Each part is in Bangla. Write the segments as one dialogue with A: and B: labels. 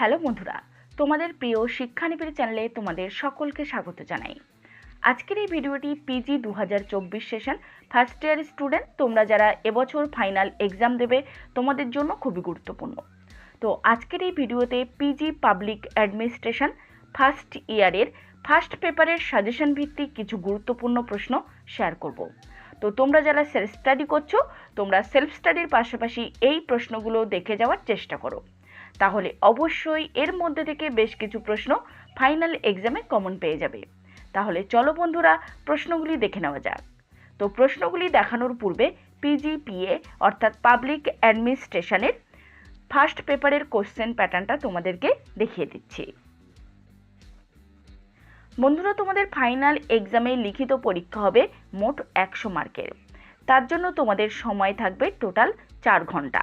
A: হ্যালো বন্ধুরা, তোমাদের প্রিয় শিক্ষানিবিড় চ্যানেলে তোমাদের সকলকে স্বাগত জানাই। আজকের এই ভিডিওটি পিজি দু হাজার চব্বিশ সেশন ফার্স্ট ইয়ার স্টুডেন্ট তোমরা যারা এবছর ফাইনাল এক্সাম দেবে, তোমাদের জন্য খুবই গুরুত্বপূর্ণ। তো আজকের এই ভিডিওতে পিজি পাবলিক অ্যাডমিনিস্ট্রেশন ফার্স্ট ইয়ারের ফার্স্ট পেপারের সাজেশন ভিত্তিক কিছু গুরুত্বপূর্ণ প্রশ্ন শেয়ার করব। তো তোমরা যারা সেলফ স্টাডি করছ, তোমরা সেলফ স্টাডির পাশাপাশি এই প্রশ্নগুলো দেখে যাওয়ার চেষ্টা করো। তাহলে অবশ্যই এর মধ্যে থেকে বেশ কিছু প্রশ্ন ফাইনাল এক্সামে কমন পেয়ে যাবে। তাহলে চলো বন্ধুরা, প্রশ্নগুলি দেখে নেওয়া যাক। তো প্রশ্নগুলি দেখানোর পূর্বে পিজিপিএ অর্থাৎ পাবলিক অ্যাডমিনিস্ট্রেশনের ফার্স্ট পেপারের কোশ্চেন প্যাটার্নটা তোমাদেরকে দেখিয়ে দিচ্ছি। বন্ধুরা, তোমাদের ফাইনাল এক্সামে লিখিত পরীক্ষা হবে মোট একশো মার্কের তার জন্য তোমাদের সময় থাকবে টোটাল চার ঘণ্টা।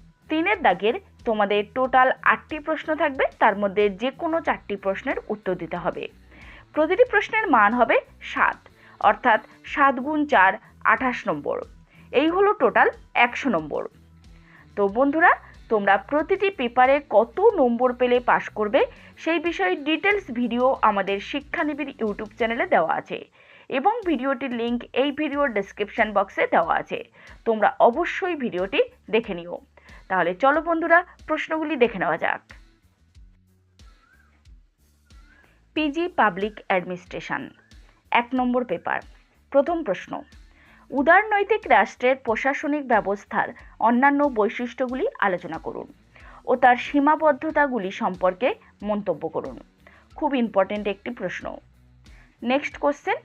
A: তিনের দাগের তোমাদের টোটাল আটটি প্রশ্ন থাকবে, তার মধ্যে যে কোনো চারটি প্রশ্নের উত্তর দিতে হবে। প্রতিটি প্রশ্নের মান হবে সাত, অর্থাৎ সাত গুণ চার, আঠাশ নম্বর। এই হলো টোটাল একশো নম্বর। তো বন্ধুরা, তোমরা প্রতিটি পেপারে কত নম্বর পেলে পাশ করবে, সেই বিষয়ে ডিটেলস ভিডিও আমাদের শিক্ষানিবিড় ইউটিউব চ্যানেলে দেওয়া আছে এবং ভিডিওটির লিংক এই ভিডিওর ডেসক্রিপশন বক্সে দেওয়া আছে। তোমরা অবশ্যই ভিডিওটি দেখে নিও। তাহলে চলো বন্ধুরা, প্রশ্নগুলি দেখে নেওয়া যাক। পিজি পাবলিক অ্যাডমিনিস্ট্রেশন এক নম্বর পেপার প্রথম প্রশ্ন। উদারনৈতিক রাষ্ট্রের প্রশাসনিক ব্যবস্থার অন্যান্য বৈশিষ্ট্যগুলি আলোচনা করুন ও তার সীমাবদ্ধতাগুলি সম্পর্কে মন্তব্য করুন। খুব ইম্পর্টেন্ট একটি প্রশ্ন। নেক্সট কোশ্চেন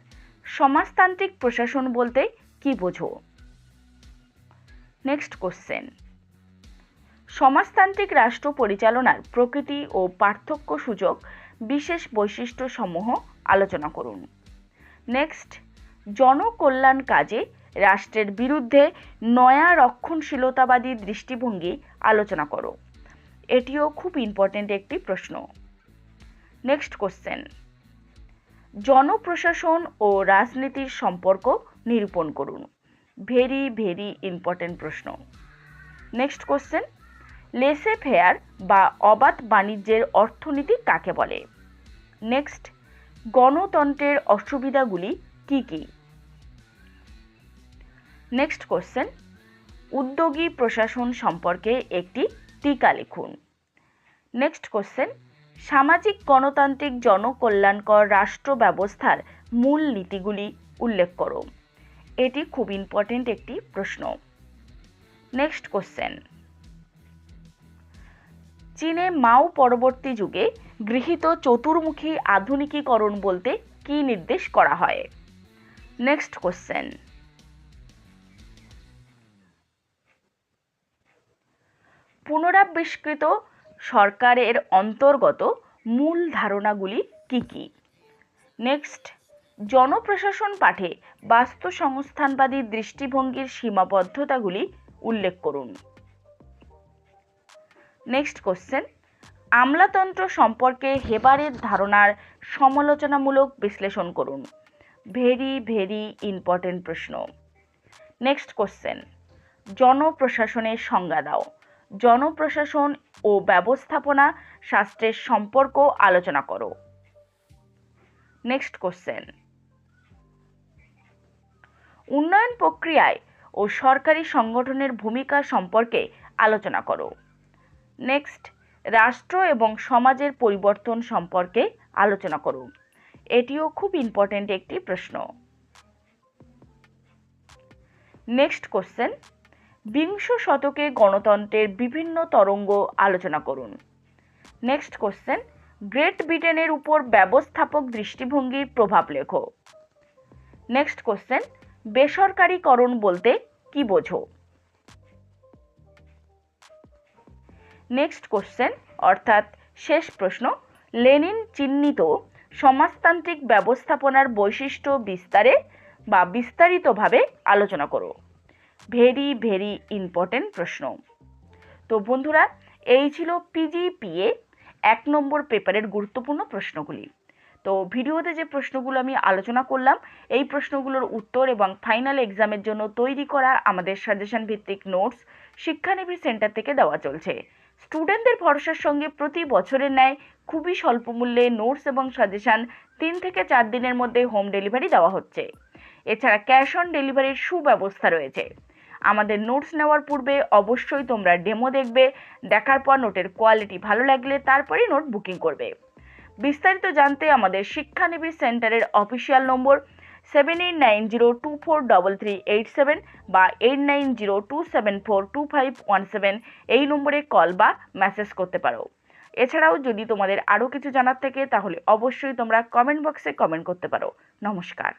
A: সমাজতান্ত্রিক প্রশাসন বলতে কি বোঝো? নেক্সট কোশ্চেন সমাজতান্ত্রিক রাষ্ট্র পরিচালনার প্রকৃতি ও পার্থক্য সূচক বিশেষ বৈশিষ্ট্য সমূহ আলোচনা করুন। নেক্সট জনকল্যাণ কাজে রাষ্ট্রের বিরুদ্ধে নয়া রক্ষণশীলতাবাদী দৃষ্টিভঙ্গি আলোচনা করো। এটিও খুব ইম্পর্টেন্ট একটি প্রশ্ন। নেক্সট কোশ্চেন জনপ্রশাসন ও রাজনীতির সম্পর্ক নিরূপণ করুন। ভেরি ভেরি ইম্পর্টেন্ট প্রশ্ন। নেক্সট কোশ্চেন লেসে ফেয়ার বা অবাধ বাণিজ্যের অর্থনীতি কাকে বলে? নেক্সট গণতন্ত্রের অসুবিধাগুলি কি কি? নেক্সট কোশ্চেন উদ্যোগী প্রশাসন সম্পর্কে একটি টিকা লিখুন। নেক্সট কোশ্চেন সামাজিক গণতান্ত্রিক জনকল্যাণকর রাষ্ট্র ব্যবস্থার মূল নীতিগুলি উল্লেখ করো। এটি খুব ইম্পর্টেন্ট একটি প্রশ্ন। নেক্সট কোশ্চেন চীনে মাও পরবর্তী যুগে গৃহীত চতুর্মুখী আধুনিকীকরণ বলতে কি নির্দেশ করা হয়? নেক্সট কোশ্চেন পুনরাবিষ্কৃত সরকারের অন্তর্গত মূল ধারণাগুলি কি কি? নেক্সট জনপ্রশাসন পাঠে বাস্তু সংস্থানবাদী দৃষ্টিভঙ্গির সীমাবদ্ধতাগুলি উল্লেখ করুন। নেক্সট কোশ্চেন আমলাতন্ত্র সম্পর্কে হেবারের ধারণার সমালোচনামূলক বিশ্লেষণ করুন। ভেরি ভেরি ইম্পর্টেন্ট প্রশ্ন। নেক্সট কোশ্চেন জনপ্রশাসনের সংজ্ঞা দাও। জনপ্রশাসন ও ব্যবস্থাপনা শাস্ত্রের সম্পর্ক আলোচনা করো। নেক্সট কোশ্চেন উন্নয়ন প্রক্রিয়ায় ও সরকারি সংগঠনের ভূমিকা সম্পর্কে আলোচনা করো। নেক্সট রাষ্ট্র এবং সমাজের পরিবর্তন সম্পর্কে আলোচনা করো এটিও খুব ইম্পর্টেন্ট একটি প্রশ্ন। নেক্সট কোশ্চেন বিংশ শতকে গণতন্ত্রের বিভিন্ন তরঙ্গ আলোচনা করুন। নেক্সট কোশ্চেন গ্রেট ব্রিটেনের উপর ব্যবস্থাপক দৃষ্টিভঙ্গির প্রভাব লেখো। নেক্সট কোশ্চেন বেসরকারীকরণ বলতে কি বোঝো? নেক্সট কোশ্চেন অর্থাৎ শেষ প্রশ্ন, লেনিন চিহ্নিত সমাজতান্ত্রিক ব্যবস্থাপনার বৈশিষ্ট্য বিস্তারে বা বিস্তারিতভাবে আলোচনা করো। ভেরি ভেরি ইম্পর্টেন্ট প্রশ্ন। তো বন্ধুরা, এই ছিল পিজিপিএ এক নম্বর পেপারের গুরুত্বপূর্ণ প্রশ্নগুলি। তো ভিডিওতে যে প্রশ্নগুলো আমি আলোচনা করলাম, এই প্রশ্নগুলোর উত্তর এবং ফাইনাল এক্সামের জন্য তৈরি করা আমাদের সাজেশন ভিত্তিক নোটস শিক্ষানিবিড় সেন্টার থেকে দেওয়া চলছে। স্টুডেন্টদের ভরসার সঙ্গে প্রতি বছরের ন্যায় খুবই স্বল্প মূল্যে নোটস এবং সাজেশন তিন থেকে চার দিনের মধ্যে হোম ডেলিভারি দেওয়া হচ্ছে। এছাড়া ক্যাশ অন ডেলিভারির সুব্যবস্থা রয়েছে। আমাদের নোটস নেওয়ার পূর্বে অবশ্যই তোমরা ডেমো দেখবে, দেখার পর নোটের কোয়ালিটি ভালো লাগলে তারপরেই নোট বুকিং করবে। বিস্তারিত জানতে আমাদের শিক্ষানিবিড় সেন্টারের official number seven eight nine zero two four double three eight seven বা eight nine zero two seven four two five one seven এই নম্বরে কল বা মেসেজ করতে পারো। এছাড়াও যদি তোমাদের আরও কিছু জানার থাকে, তাহলে অবশ্যই তোমরা কমেন্ট বক্সে কমেন্ট করতে পারো। নমস্কার।